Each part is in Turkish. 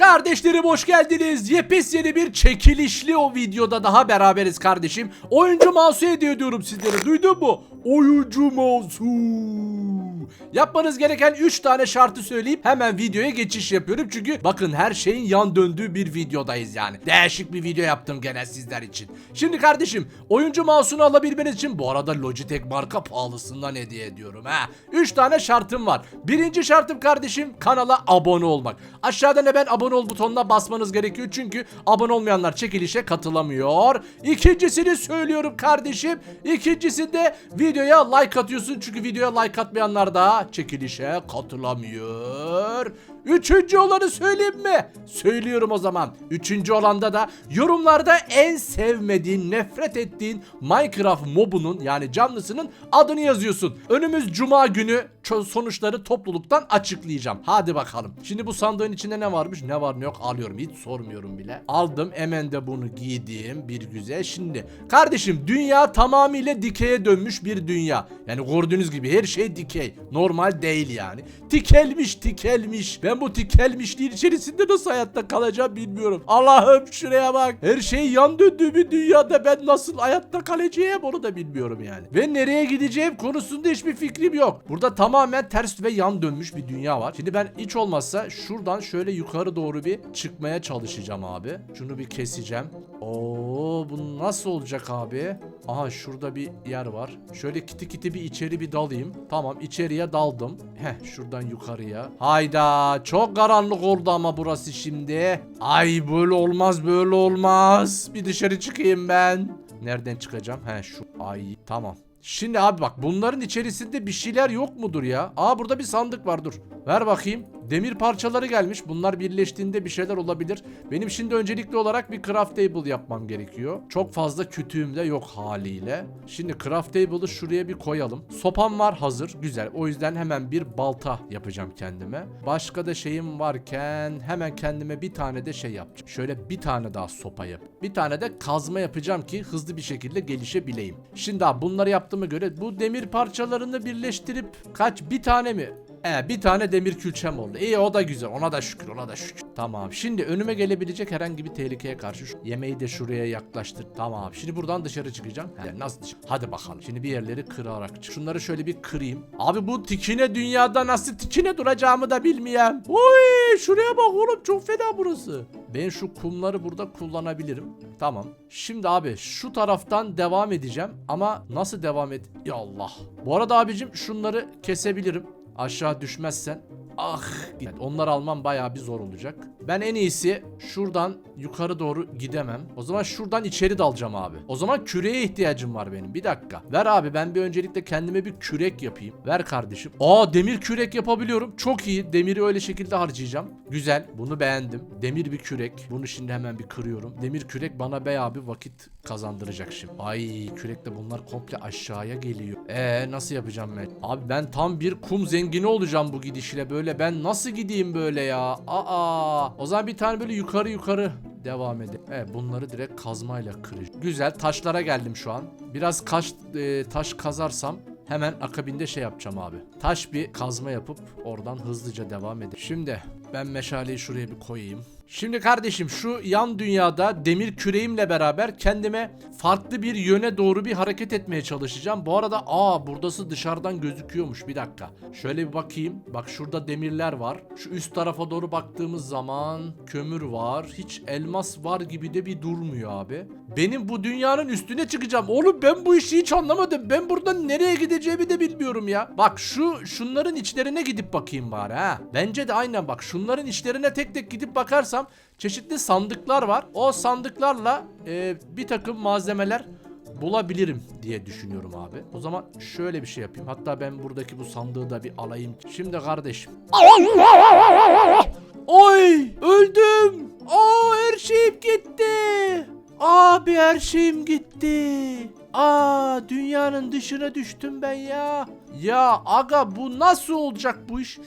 Kardeşlerim hoş geldiniz. Yepyeni bir çekilişli o videoda daha beraberiz kardeşim. Oyuncu mouse'u hediye ediyorum sizlere. Duydun mu? Oyuncu mouse'u. Yapmanız gereken 3 tane şartı söyleyip hemen videoya geçiş yapıyorum. Çünkü bakın her şeyin yan döndüğü bir videodayız yani. Değişik bir video yaptım gene sizler için. Şimdi kardeşim oyuncu mouse'unu alabilmeniz için bu arada Logitech marka pahalısından hediye ediyorum ha. 3 tane şartım var. Birinci şartım kardeşim kanala abone olmak. Aşağıdan hemen abone ol butonuna basmanız gerekiyor. Çünkü abone olmayanlar çekilişe katılamıyor. İkincisini söylüyorum kardeşim. İkincisi de videoya like atıyorsun. Çünkü videoya like atmayanlar da çekilişe katılamıyor. Üçüncü olanı söyleyeyim mi? Söylüyorum o zaman. Üçüncü olanda da yorumlarda en sevmediğin, nefret ettiğin Minecraft mobunun yani canlısının adını yazıyorsun. Önümüz cuma günü sonuçları topluluktan açıklayacağım. Hadi bakalım. Şimdi bu sandığın içinde ne varmış? Ne var ne yok alıyorum. Hiç sormuyorum bile. Aldım. Hemen de bunu giydim. Bir güzel. Şimdi kardeşim dünya tamamıyla dikeye dönmüş bir dünya. Yani gördüğünüz gibi her şey dikey. Normal değil yani. Tikelmiş tikelmiş. Ben bu tikelmişliğin içerisinde nasıl hayatta kalacağım bilmiyorum. Allah'ım şuraya bak. Her şey yan döndüğü bir dünyada ben nasıl hayatta kalacağım onu da bilmiyorum yani. Ve nereye gideceğim konusunda hiçbir fikrim yok. Burada tamamen ters ve yan dönmüş bir dünya var. Şimdi ben hiç olmazsa şuradan şöyle yukarı doğru bir çıkmaya çalışacağım abi. Şunu bir keseceğim. Oo bu nasıl olacak abi? Aha şurada bir yer var. Şöyle kiti kiti bir içeri bir dalayım. Tamam içeriye daldım. Heh şuradan yukarıya. Hayda çok karanlık oldu ama burası şimdi. Ay böyle olmaz böyle olmaz. Bir dışarı çıkayım ben. Nereden çıkacağım? He şu. Ay tamam. Şimdi abi bak bunların içerisinde bir şeyler yok mudur ya? Aa burada bir sandık var dur. Ver bakayım. Demir parçaları gelmiş. Bunlar birleştiğinde bir şeyler olabilir. Benim şimdi öncelikli olarak bir craft table yapmam gerekiyor. Çok fazla kütüğüm de yok haliyle. Şimdi craft table'ı şuraya bir koyalım. Sopam var hazır. Güzel. O yüzden hemen bir balta yapacağım kendime. Başka da şeyim varken hemen kendime bir tane de şey yapacağım. Şöyle bir tane daha sopa yap. Bir tane de kazma yapacağım ki hızlı bir şekilde gelişebileyim. Şimdi abi bunları yaptığıma göre bu demir parçalarını birleştirip kaç bir tane mi? E bir tane demir külçem oldu. İyi o da güzel. Ona da şükür. Ona da şükür. Tamam. Şimdi önüme gelebilecek herhangi bir tehlikeye karşı şu yemeği de şuraya yaklaştır. Tamam. Şimdi buradan dışarı çıkacağım. He, nasıl dışarı? Hadi bakalım. Şimdi bir yerleri kırarak çık. Şunları şöyle bir kırayım. Abi bu tikine dünyada nasıl tikine duracağımı da bilmiyorum. Oy şuraya bak oğlum çok fena burası. Ben şu kumları burada kullanabilirim. Tamam. Şimdi abi şu taraftan devam edeceğim ama nasıl devam et? Ya Allah. Bu arada abicim şunları kesebilirim. Aşağı düşmezsen. Ah. Yani onları almam bayağı bir zor olacak. Ben en iyisi şuradan yukarı doğru gidemem. O zaman şuradan içeri dalacağım abi. O zaman küreye ihtiyacım var benim. Bir dakika. Ver abi ben bir öncelikle kendime bir kürek yapayım. Ver kardeşim. Aa demir kürek yapabiliyorum. Çok iyi. Demiri öyle şekilde harcayacağım. Güzel. Bunu beğendim. Demir bir kürek. Bunu şimdi hemen bir kırıyorum. Demir kürek bana bayağı bir vakit kazandıracak şimdi. Ay kürekle bunlar komple aşağıya geliyor. Ee nasıl yapacağım ben? Abi ben tam bir kum zengini olacağım bu gidişle böyle. Ben nasıl gideyim böyle ya? Aa. O zaman bir tane böyle yukarı yukarı devam edelim. Evet bunları direkt kazmayla kıracağım. Güzel taşlara geldim şu an. Biraz kaş, e, taş kazarsam hemen akabinde şey yapacağım abi. Taş bir kazma yapıp oradan hızlıca devam edeyim. Şimdi ben meşaleyi şuraya bir koyayım. Şimdi kardeşim şu yan dünyada demir küreğimle beraber kendime farklı bir yöne doğru bir hareket etmeye çalışacağım. Bu arada aa buradası dışarıdan gözüküyormuş bir dakika. Şöyle bir bakayım. Bak şurada demirler var. Şu üst tarafa doğru baktığımız zaman kömür var. Hiç elmas var gibi de bir durmuyor abi. Benim bu dünyanın üstüne çıkacağım. Oğlum ben bu işi hiç anlamadım. Ben buradan nereye gideceğimi de bilmiyorum ya. Bak şu şunların içlerine gidip bakayım bari ha. Bence de aynen bak şunların içlerine tek tek gidip bakarsam çeşitli sandıklar var. O sandıklarla e, bir takım malzemeler bulabilirim diye düşünüyorum abi. O zaman şöyle bir şey yapayım. Hatta ben buradaki bu sandığı da bir alayım. Şimdi kardeşim. Oy öldüm. Aa her şeyim gitti. Abi her şeyim gitti. Aa dünyanın dışına düştüm ben ya. Ya aga bu nasıl olacak bu iş?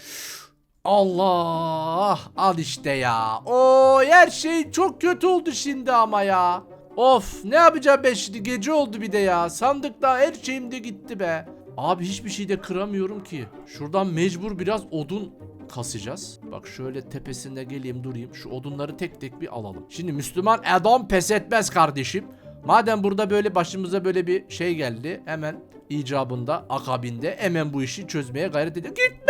Allah al işte ya. O her şey çok kötü oldu şimdi ama ya. Of ne yapacağım ben şimdi gece oldu bir de ya. Sandıkta her şeyim de gitti be. Abi hiçbir şey de kıramıyorum ki. Şuradan mecbur biraz odun kasacağız. Bak şöyle tepesinde geleyim durayım. Şu odunları tek tek bir alalım. Şimdi Müslüman adam pes etmez kardeşim. Madem burada böyle başımıza böyle bir şey geldi. Hemen icabında akabinde hemen bu işi çözmeye gayret edelim. Gitme!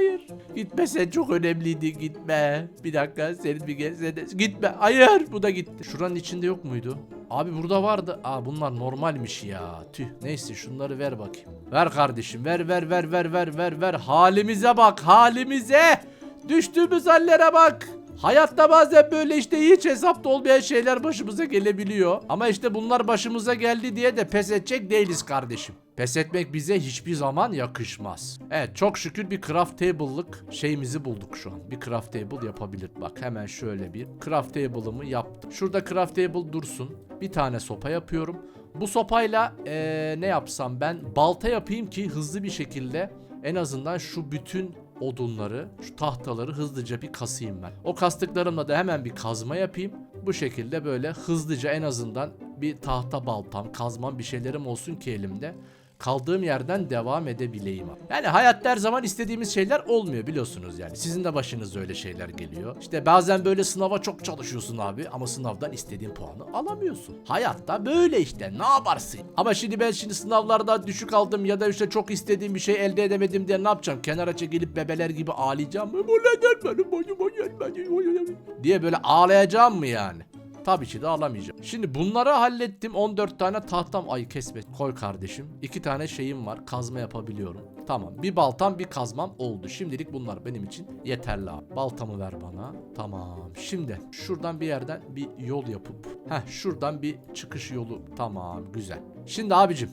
Hayır. Gitme sen çok önemliydi gitme. Bir dakika senin bir gelsene. Gitme hayır bu da gitti. Şuranın içinde yok muydu? Abi burada vardı. Aa bunlar normalmiş ya. Tüh neyse şunları ver bakayım. Ver kardeşim ver ver ver ver ver ver ver. Halimize bak halimize. Düştüğümüz hallere bak. Hayatta bazen böyle işte hiç hesapta olmayan şeyler başımıza gelebiliyor. Ama işte bunlar başımıza geldi diye de pes edecek değiliz kardeşim. Pes etmek bize hiçbir zaman yakışmaz. Evet çok şükür bir craft table'lık şeyimizi bulduk şu an. Bir craft table yapabilir. Bak hemen şöyle bir craft table'ımı yaptım. Şurada craft table dursun. Bir tane sopa yapıyorum. Bu sopayla eee, ne yapsam ben balta yapayım ki hızlı bir şekilde en azından şu bütün odunları, şu tahtaları hızlıca bir kasayım ben. O kastıklarımla da hemen bir kazma yapayım. Bu şekilde böyle hızlıca en azından bir tahta baltam, kazmam bir şeylerim olsun ki elimde. Kaldığım yerden devam edebileyim. Yani hayatta her zaman istediğimiz şeyler olmuyor biliyorsunuz yani. Sizin de başınıza öyle şeyler geliyor. İşte bazen böyle sınava çok çalışıyorsun abi ama sınavdan istediğin puanı alamıyorsun. Hayatta böyle işte ne yaparsın? Ama şimdi ben şimdi sınavlarda düşük aldım ya da işte çok istediğim bir şey elde edemedim diye ne yapacağım? Kenara çekilip bebeler gibi ağlayacağım mı? Bu neden benim başıma gelmedi? Diye böyle ağlayacağım mı yani? Tabii ki de alamayacağım. Şimdi bunları hallettim. 14 tane tahtam ay kesme. Koy kardeşim. 2 tane şeyim var. Kazma yapabiliyorum. Tamam. Bir baltam bir kazmam oldu. Şimdilik bunlar benim için yeterli abi. Baltamı ver bana. Tamam. Şimdi şuradan bir yerden bir yol yapıp. Heh şuradan bir çıkış yolu. Tamam güzel. Şimdi abicim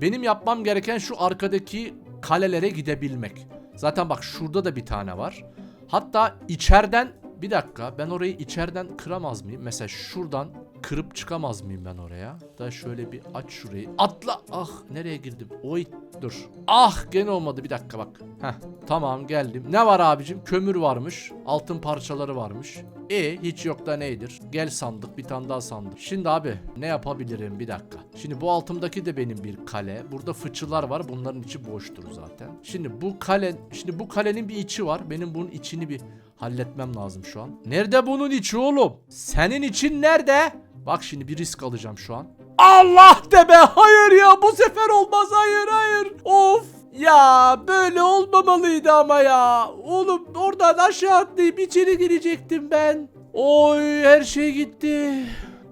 benim yapmam gereken şu arkadaki kalelere gidebilmek. Zaten bak şurada da bir tane var. Hatta içeriden bir dakika ben orayı içeriden kıramaz mıyım? Mesela şuradan kırıp çıkamaz mıyım ben oraya? Da şöyle bir aç şurayı. Atla. Ah nereye girdim? Oy dur. Ah gene olmadı bir dakika bak. Heh tamam geldim. Ne var abicim? Kömür varmış. Altın parçaları varmış. E hiç yok da neydir? Gel sandık bir tane daha sandık. Şimdi abi ne yapabilirim bir dakika. Şimdi bu altımdaki de benim bir kale. Burada fıçılar var. Bunların içi boştur zaten. Şimdi bu kale şimdi bu kalenin bir içi var. Benim bunun içini bir halletmem lazım şu an. Nerede bunun içi oğlum? Senin için nerede? Bak şimdi bir risk alacağım şu an. Allah de be hayır ya bu sefer olmaz hayır hayır. Of ya böyle olmamalıydı ama ya. Oğlum oradan aşağı atlayıp içeri girecektim ben. Oy her şey gitti.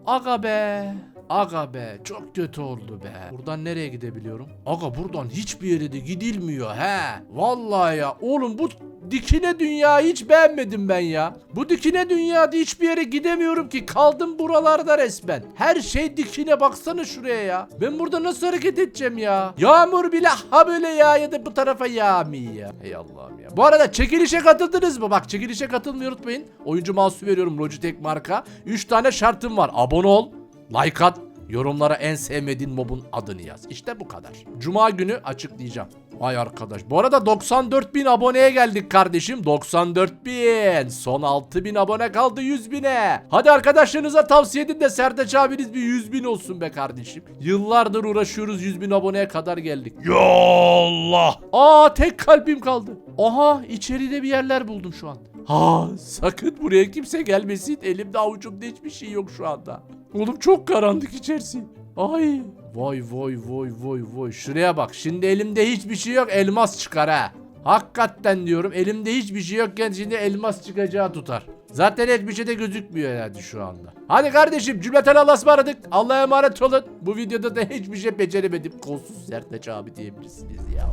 Aga be. Aga be çok kötü oldu be. Buradan nereye gidebiliyorum? Aga buradan hiçbir yere de gidilmiyor he. Vallahi ya oğlum bu dikine dünya hiç beğenmedim ben ya. Bu dikine dünyada hiçbir yere gidemiyorum ki. Kaldım buralarda resmen. Her şey dikine baksana şuraya ya. Ben burada nasıl hareket edeceğim ya? Yağmur bile ha böyle ya ya da bu tarafa yağmıyor ya. Ey Allah'ım ya. Bu arada çekilişe katıldınız mı? Bak çekilişe katılmayı unutmayın. Oyuncu mouse'u veriyorum Logitech marka. 3 tane şartım var. Abone ol. Like at. Yorumlara en sevmediğin mobun adını yaz. İşte bu kadar. Cuma günü açıklayacağım. Vay arkadaş. Bu arada 94 bin aboneye geldik kardeşim. 94 bin. Son 6 bin abone kaldı 100 bine. Hadi arkadaşlarınıza tavsiye edin de Sertaç abiniz bir 100 bin olsun be kardeşim. Yıllardır uğraşıyoruz 100 bin aboneye kadar geldik. Ya Allah. Aa tek kalbim kaldı. Aha içeride bir yerler buldum şu an. Ha sakın buraya kimse gelmesin. Elimde avucumda hiçbir şey yok şu anda. Oğlum çok karanlık içerisi. Ay. Vay vay vay vay vay. Şuraya bak. Şimdi elimde hiçbir şey yok. Elmas çıkar ha. Hakikaten diyorum. Elimde hiçbir şey yokken şimdi elmas çıkacağı tutar. Zaten hiçbir şey de gözükmüyor yani şu anda. Hadi kardeşim cümleten Allah'a ısmarladık. Allah'a emanet olun. Bu videoda da hiçbir şey beceremedim. Kolsuz Sertaç abi diyebilirsiniz ya.